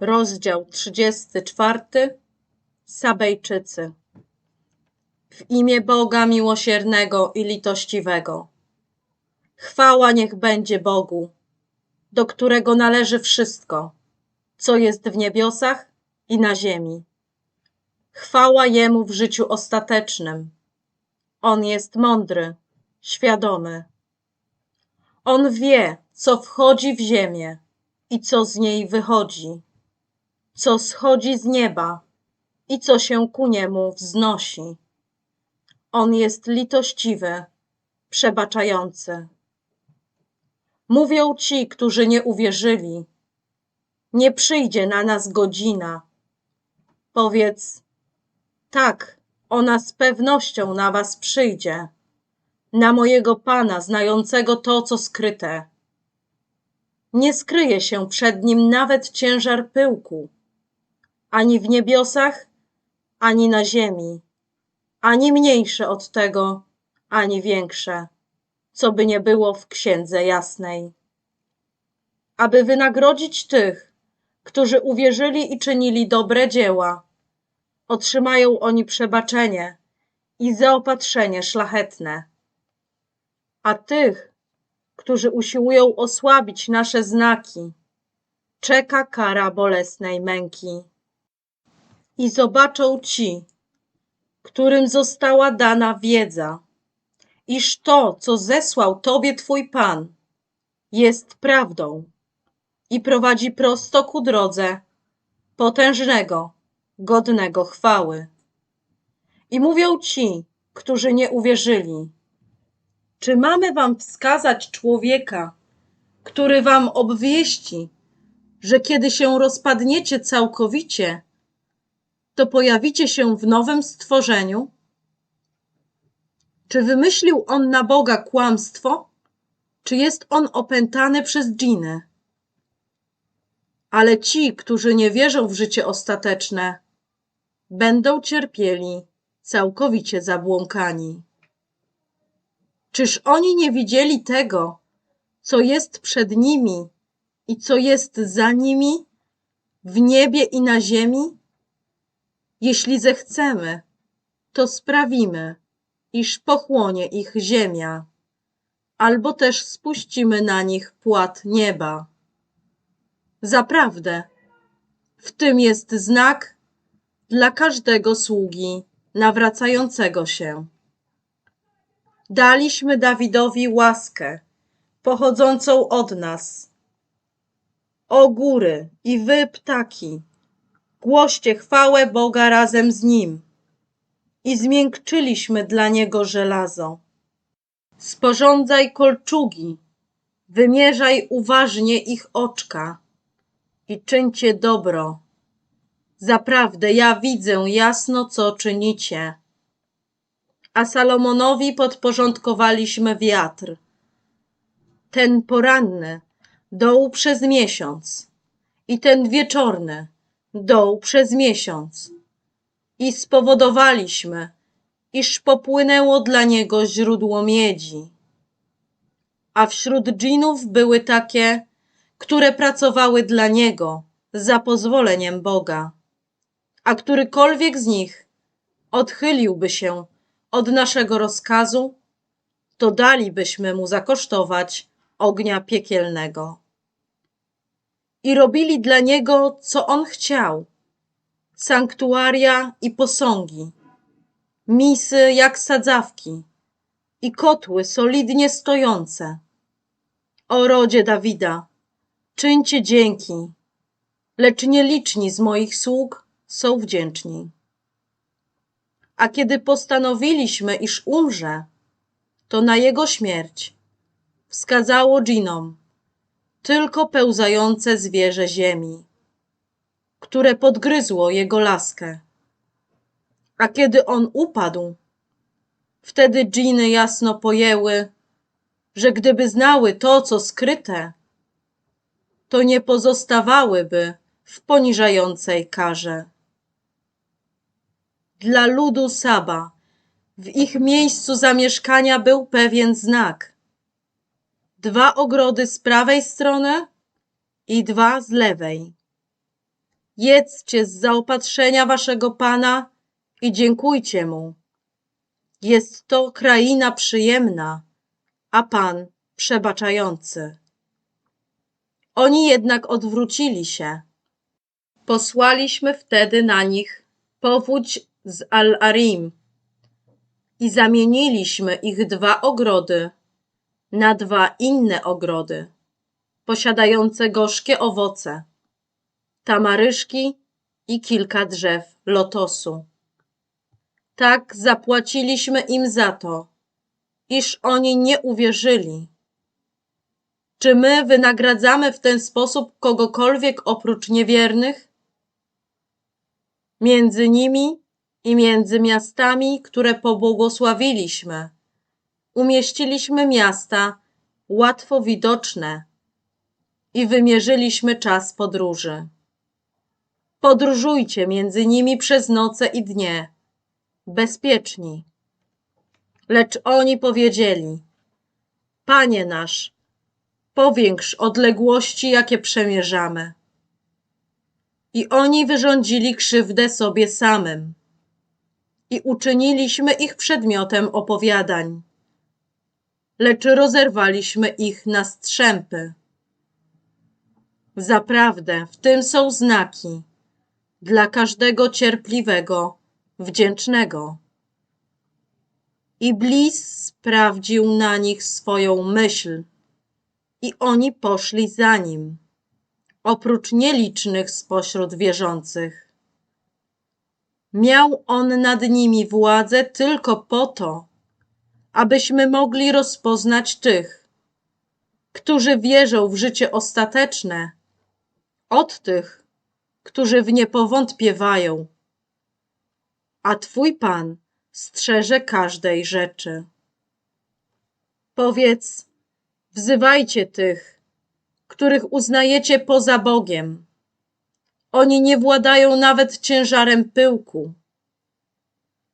Rozdział 34. Sabejczycy. W imię Boga miłosiernego i litościwego. Chwała niech będzie Bogu, do którego należy wszystko, co jest w niebiosach i na ziemi. Chwała Jemu w życiu ostatecznym. On jest mądry, świadomy. On wie, co wchodzi w ziemię i co z niej wychodzi, co schodzi z nieba i co się ku niemu wznosi. On jest litościwy, przebaczający. Mówią ci, którzy nie uwierzyli, nie przyjdzie na nas godzina. Powiedz, tak, ona z pewnością na was przyjdzie, na mojego Pana, znającego to, co skryte. Nie skryje się przed nim nawet ciężar pyłku, ani w niebiosach, ani na ziemi, ani mniejsze od tego, ani większe, co by nie było w księdze jasnej. Aby wynagrodzić tych, którzy uwierzyli i czynili dobre dzieła, otrzymają oni przebaczenie i zaopatrzenie szlachetne. A tych, którzy usiłują osłabić nasze znaki, czeka kara bolesnej męki. I zobaczą ci, którym została dana wiedza, iż to, co zesłał Tobie Twój Pan, jest prawdą i prowadzi prosto ku drodze potężnego, godnego chwały. I mówią ci, którzy nie uwierzyli, czy mamy wam wskazać człowieka, który wam obwieści, że kiedy się rozpadniecie całkowicie, to pojawicie się w nowym stworzeniu? Czy wymyślił on na Boga kłamstwo, czy jest on opętany przez dżiny? Ale ci, którzy nie wierzą w życie ostateczne, będą cierpieli całkowicie zabłąkani. Czyż oni nie widzieli tego, co jest przed nimi i co jest za nimi, w niebie i na ziemi? Jeśli zechcemy, to sprawimy, iż pochłonie ich ziemia, albo też spuścimy na nich płat nieba. Zaprawdę, w tym jest znak dla każdego sługi nawracającego się. Daliśmy Dawidowi łaskę pochodzącą od nas. O góry i wy ptaki, głoście chwałę Boga razem z nim. I zmiękczyliśmy dla niego żelazo. Sporządzaj kolczugi, wymierzaj uważnie ich oczka i czyńcie dobro. Zaprawdę ja widzę jasno, co czynicie a Salomonowi podporządkowaliśmy wiatr. Ten poranny doł przez miesiąc i ten wieczorny doł przez miesiąc. I spowodowaliśmy, iż popłynęło dla niego źródło miedzi. A wśród dżinów były takie, które pracowały dla niego za pozwoleniem Boga. A którykolwiek z nich odchyliłby się od naszego rozkazu, to dalibyśmy mu zakosztować ognia piekielnego. I robili dla niego, co on chciał, sanktuaria i posągi, misy jak sadzawki i kotły solidnie stojące. O rodzie Dawida, czyńcie dzięki, lecz nieliczni z moich sług są wdzięczni. A kiedy postanowiliśmy, iż umrze, to na jego śmierć wskazało dżinom tylko pełzające zwierzę ziemi, które podgryzło jego laskę. A kiedy on upadł, wtedy dżiny jasno pojęły, że gdyby znały to, co skryte, to nie pozostawałyby w poniżającej karze dla ludu Saba. W ich miejscu zamieszkania był pewien znak. Dwa ogrody z prawej strony i dwa z lewej. Jedzcie z zaopatrzenia waszego Pana i dziękujcie Mu. Jest to kraina przyjemna, a Pan przebaczający. Oni jednak odwrócili się. Posłaliśmy wtedy na nich powódź z Al-Arim i zamieniliśmy ich dwa ogrody na dwa inne ogrody, posiadające gorzkie owoce, tamaryszki i kilka drzew lotosu. Tak zapłaciliśmy im za to, iż oni nie uwierzyli. Czy my wynagradzamy w ten sposób kogokolwiek oprócz niewiernych? Między nimi i między miastami, które pobłogosławiliśmy, umieściliśmy miasta łatwo widoczne i wymierzyliśmy czas podróży. Podróżujcie między nimi przez noce i dnie, bezpieczni. Lecz oni powiedzieli: Panie nasz, powiększ odległości, jakie przemierzamy. I oni wyrządzili krzywdę sobie samym. I uczyniliśmy ich przedmiotem opowiadań. Lecz rozerwaliśmy ich na strzępy. Zaprawdę w tym są znaki dla każdego cierpliwego, wdzięcznego. Iblis sprawdził na nich swoją myśl i oni poszli za nim, oprócz nielicznych spośród wierzących. Miał on nad nimi władzę tylko po to, abyśmy mogli rozpoznać tych, którzy wierzą w życie ostateczne, od tych, którzy w nie powątpiewają. A Twój Pan strzeże każdej rzeczy. Powiedz, wzywajcie tych, których uznajecie poza Bogiem. Oni nie władają nawet ciężarem pyłku,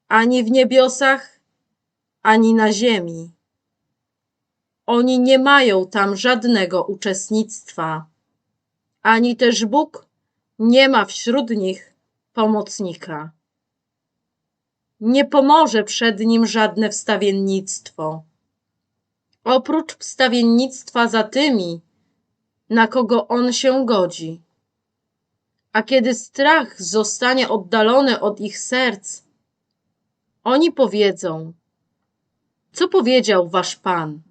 ani w niebiosach, ani na ziemi. Oni nie mają tam żadnego uczestnictwa, ani też Bóg nie ma wśród nich pomocnika. Nie pomoże przed nim żadne wstawiennictwo. Oprócz wstawiennictwa za tymi, na kogo on się godzi. A kiedy strach zostanie oddalony od ich serc, oni powiedzą: Co powiedział wasz Pan?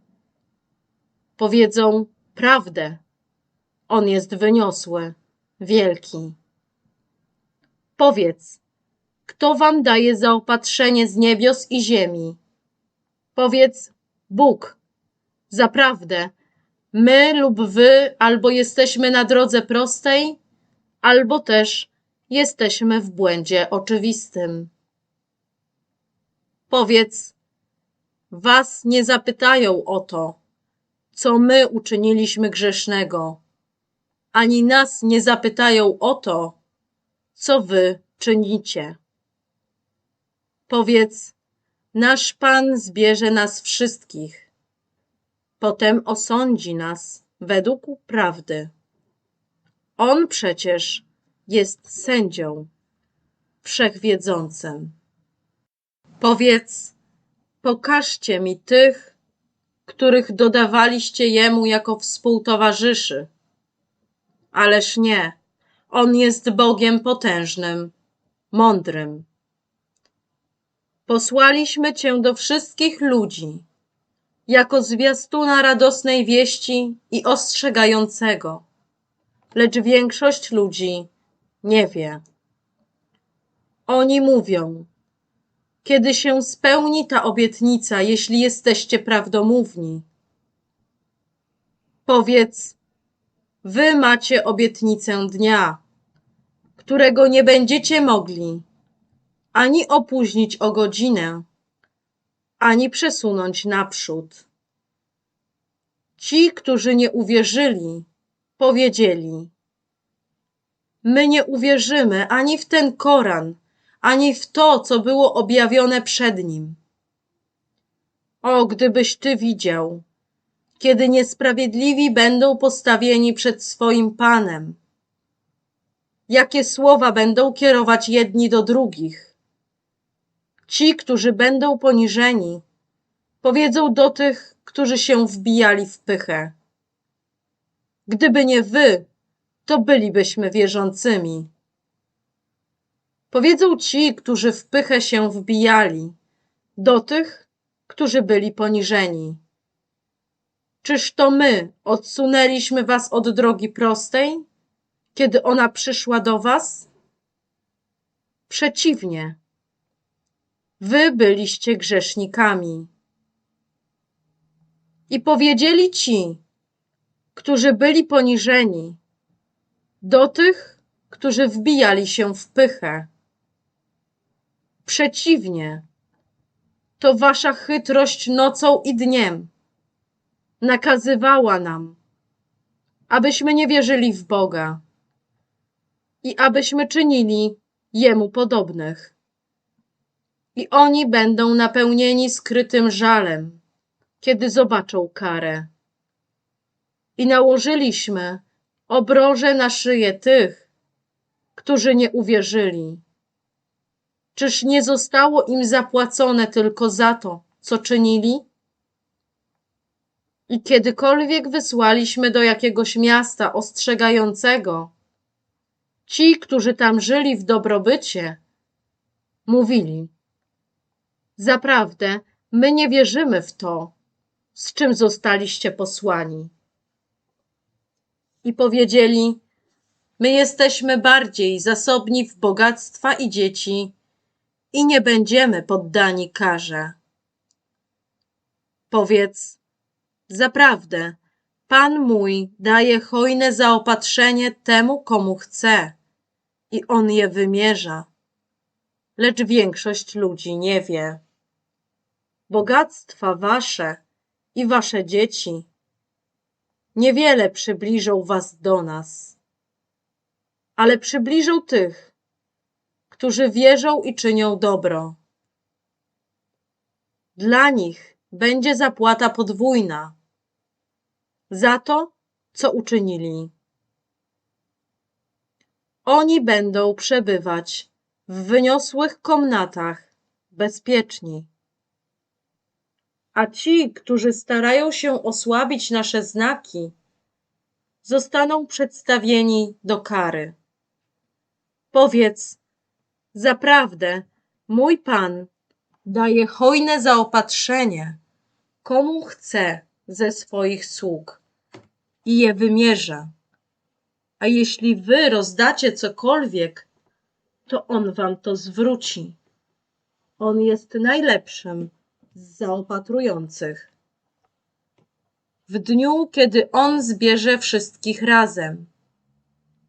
Powiedzą prawdę. On jest wyniosły, wielki. Powiedz, kto wam daje zaopatrzenie z niebios i ziemi? Powiedz Bóg. Zaprawdę, my lub wy albo jesteśmy na drodze prostej, albo też jesteśmy w błędzie oczywistym. Powiedz, was nie zapytają o to, co my uczyniliśmy grzesznego, ani nas nie zapytają o to, co wy czynicie. Powiedz, nasz Pan zbierze nas wszystkich, potem osądzi nas według prawdy. On przecież jest sędzią, wszechwiedzącym. Powiedz, pokażcie mi tych, których dodawaliście jemu jako współtowarzyszy. Ależ nie, on jest Bogiem potężnym, mądrym. Posłaliśmy Cię do wszystkich ludzi, jako zwiastuna radosnej wieści i ostrzegającego, lecz większość ludzi nie wie. Oni mówią, kiedy się spełni ta obietnica, jeśli jesteście prawdomówni. Powiedz, wy macie obietnicę dnia, którego nie będziecie mogli ani opóźnić o godzinę, ani przesunąć naprzód. Ci, którzy nie uwierzyli, powiedzieli: My nie uwierzymy ani w ten Koran, ani w to, co było objawione przed nim. O, gdybyś ty widział, kiedy niesprawiedliwi będą postawieni przed swoim Panem, jakie słowa będą kierować jedni do drugich. Ci, którzy będą poniżeni, powiedzą do tych, którzy się wbijali w pychę. Gdyby nie wy, to bylibyśmy wierzącymi. Powiedzą ci, którzy w pychę się wbijali, do tych, którzy byli poniżeni. Czyż to my odsunęliśmy was od drogi prostej, kiedy ona przyszła do was? Przeciwnie, wy byliście grzesznikami. I powiedzieli ci, którzy byli poniżeni, do tych, którzy wbijali się w pychę. Przeciwnie, to wasza chytrość nocą i dniem nakazywała nam, abyśmy nie wierzyli w Boga i abyśmy czynili Jemu podobnych. I oni będą napełnieni skrytym żalem, kiedy zobaczą karę. I nałożyliśmy obroże na szyję tych, którzy nie uwierzyli. Czyż nie zostało im zapłacone tylko za to, co czynili? I kiedykolwiek wysłaliśmy do jakiegoś miasta ostrzegającego, ci, którzy tam żyli w dobrobycie, mówili: Zaprawdę, my nie wierzymy w to, z czym zostaliście posłani. I powiedzieli: My jesteśmy bardziej zasobni w bogactwa i dzieci i nie będziemy poddani karze. Powiedz: Zaprawdę, Pan mój daje hojne zaopatrzenie temu, komu chce, i on je wymierza. Lecz większość ludzi nie wie. Bogactwa wasze i wasze dzieci niewiele przybliżą was do nas, ale przybliżą tych, którzy wierzą i czynią dobro. Dla nich będzie zapłata podwójna za to, co uczynili. Oni będą przebywać w wyniosłych komnatach bezpieczni. A ci, którzy starają się osłabić nasze znaki, zostaną przedstawieni do kary. Powiedz, zaprawdę, mój Pan daje hojne zaopatrzenie, komu chce ze swoich sług i je wymierza. A jeśli wy rozdacie cokolwiek, to on wam to zwróci. On jest najlepszym z zaopatrujących. W dniu, kiedy on zbierze wszystkich razem,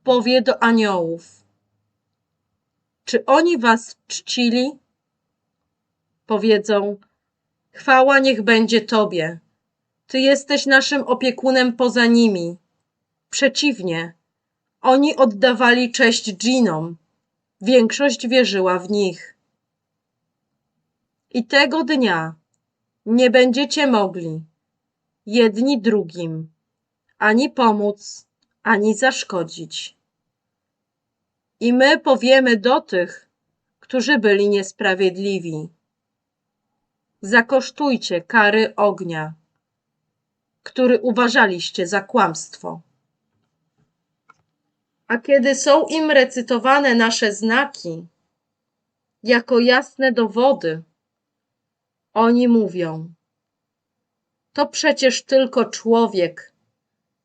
powie do aniołów: Czy oni was czcili? Powiedzą: Chwała niech będzie Tobie. Ty jesteś naszym opiekunem poza nimi. Przeciwnie, oni oddawali cześć dżinom. Większość wierzyła w nich. I tego dnia nie będziecie mogli jedni drugim ani pomóc, ani zaszkodzić. I my powiemy do tych, którzy byli niesprawiedliwi. Zakosztujcie kary ognia, który uważaliście za kłamstwo. A kiedy są im recytowane nasze znaki, jako jasne dowody, oni mówią: To przecież tylko człowiek,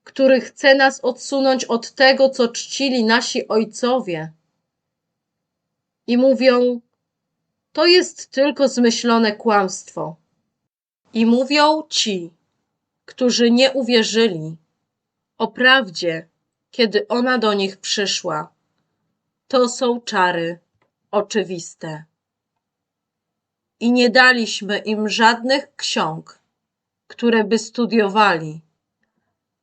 który chce nas odsunąć od tego, co czcili nasi ojcowie. I mówią: To jest tylko zmyślone kłamstwo. I mówią ci, którzy nie uwierzyli o prawdzie, kiedy ona do nich przyszła. To są czary oczywiste. I nie daliśmy im żadnych ksiąg, które by studiowali,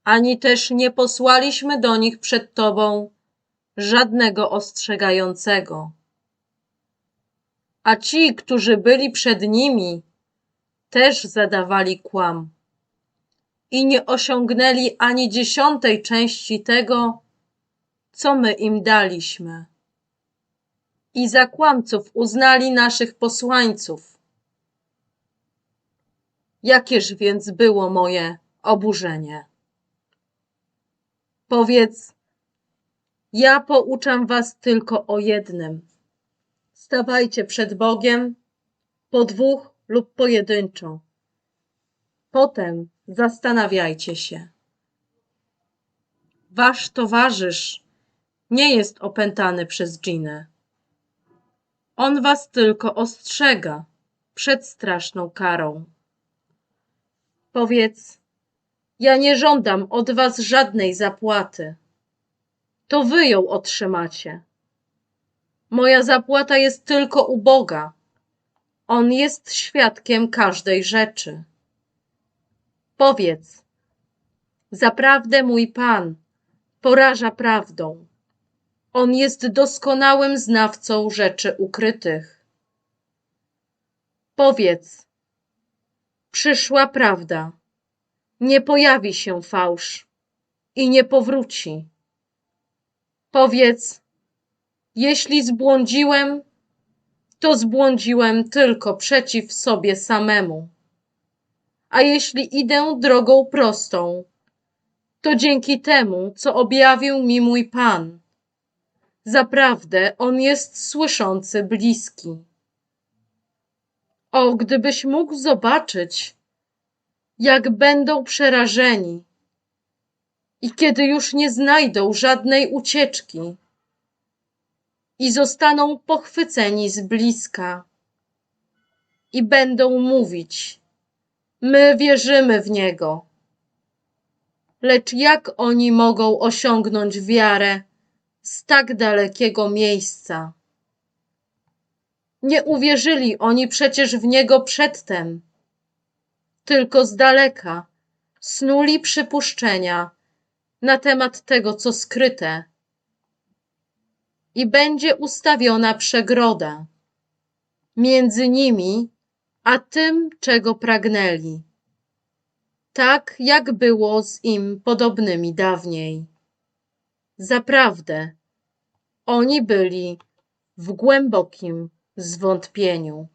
ani też nie posłaliśmy do nich przed Tobą żadnego ostrzegającego. A ci, którzy byli przed nimi, też zadawali kłam i nie osiągnęli ani dziesiątej części tego, co my im daliśmy. I za kłamców uznali naszych posłańców. Jakież więc było moje oburzenie? Powiedz, ja pouczam was tylko o jednym. Stawajcie przed Bogiem po dwóch lub pojedynczo. Potem zastanawiajcie się. Wasz towarzysz nie jest opętany przez dżinę. On was tylko ostrzega przed straszną karą. Powiedz, ja nie żądam od was żadnej zapłaty. To wy ją otrzymacie. Moja zapłata jest tylko u Boga. On jest świadkiem każdej rzeczy. Powiedz, zaprawdę mój Pan poraża prawdą. On jest doskonałym znawcą rzeczy ukrytych. Powiedz, przyszła prawda. Nie pojawi się fałsz i nie powróci. Powiedz, jeśli zbłądziłem, to zbłądziłem tylko przeciw sobie samemu. A jeśli idę drogą prostą, to dzięki temu, co objawił mi mój Pan. Zaprawdę On jest słyszący bliski. O, gdybyś mógł zobaczyć, jak będą przerażeni i kiedy już nie znajdą żadnej ucieczki i zostaną pochwyceni z bliska i będą mówić: My wierzymy w Niego. Lecz jak oni mogą osiągnąć wiarę z tak dalekiego miejsca? Nie uwierzyli oni przecież w Niego przedtem, tylko z daleka snuli przypuszczenia na temat tego, co skryte i będzie ustawiona przegroda między nimi a tym, czego pragnęli. Tak jak było z im podobnymi dawniej. Zaprawdę, oni byli w głębokim zwątpieniu.